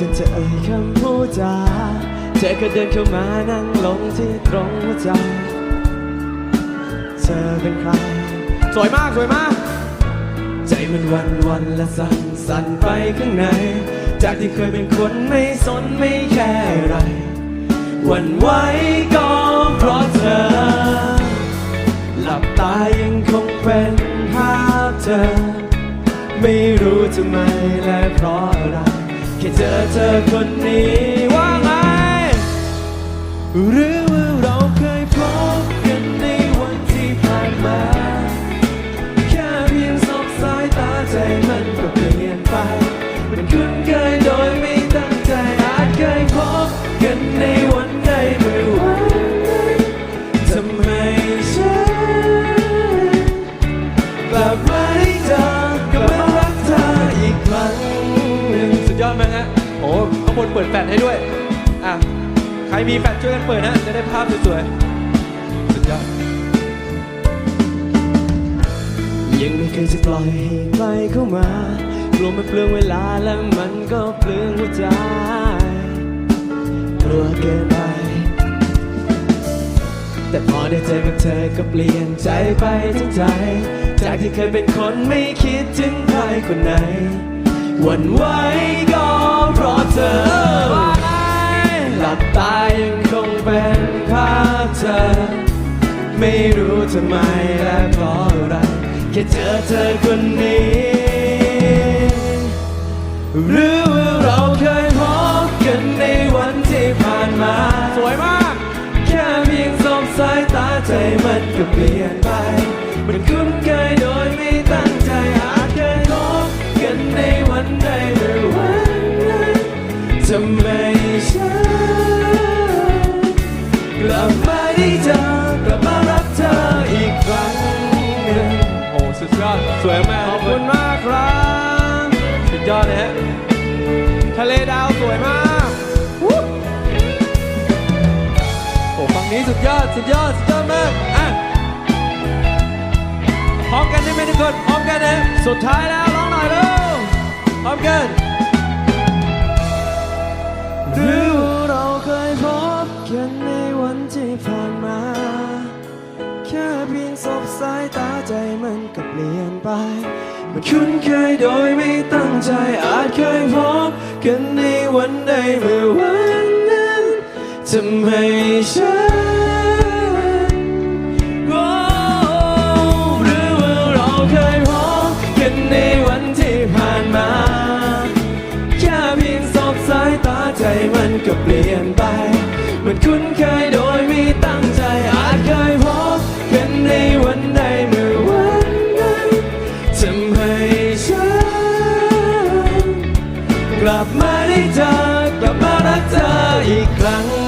จะจะเอ่ยคำพูดจาเธอก็เดินเข้ามานั่งลงที่ตรงหัวใจ เธอเป็นใคร สวยมากสวยมาก ใจมันวันวันและสั่นสั่นไปข้างใน จากที่เคยเป็นคนไม่สนไม่แค่ไรวันไหวก็เพราะเธอ หลับตายังคงเป็นภาพเธอ ไม่รู้ทำไมและเพราะอะไร ค่เจอเธอคนนี้ว่าไง หรือว่าเราเคยพบกันในวันที่ผ่านมา แค่เพียงสบสายตาใจมันก็เปลี่ยนไปมันคุ้นเคยโดยไม่ตั้งใจอาจเคยพบกันในวันใดเมื่อวันนั้นทำไมฉันกลับมาได้เจอางบนเปิดแฟลชให้ด้วย อะ ใครมีแฟลชช่วยกันเปิดนะ จะได้ภาพสวยๆ สุดยอด ยังไม่เคยจะปล่อยให้ใครเข้ามากลัวมันเปลืองเวลาและมันก็เปลืองหัวใจกลัวเกินไป แต่พอได้เจอกับเธอก็เปลี่ยนใจไปทั้งใจ จากที่เคยเป็นคนไม่คิดถึงใครคนไหนหวันไหว เธอหลับตายังคงเป็นภาพเธอ ไม่รู้ทำไมและเพราะอะไรแค่เจอเธอคนนี้ หรือว่าเราเคยพบกันในวันที่ผ่านมา สวยมาก แค่เพียงสบสายตาใจมันก็เปลี่ยนไป มันคุ้นเคย สวยมากขอบคุณมากครับสุดยอดเลยฮะทะเลดาวสวยมากโอ้ฝั่งนี้สุดยอดสุดยอดสุดยอดมากอะพร้อมกันได้ไหมทุกคนพร้อมกันนะสุดท้ายแล้วร้องหน่อยเร็วพร้อมกัน สบสายตาใจมันก็เปลี่ยนไป มันคุ้นเคยโดยไม่ตั้งใจอาจเคยพบกันในวันใดเมื่อวันนั้นทำให้ฉันโอ้หรือว่าเราเคยพบกันในวันที่ผ่านมา แค่เพียงสบสายตาใจมันก็เปลี่ยนไป ลับมาได้เจอกลับมารักเธออีกครั้ง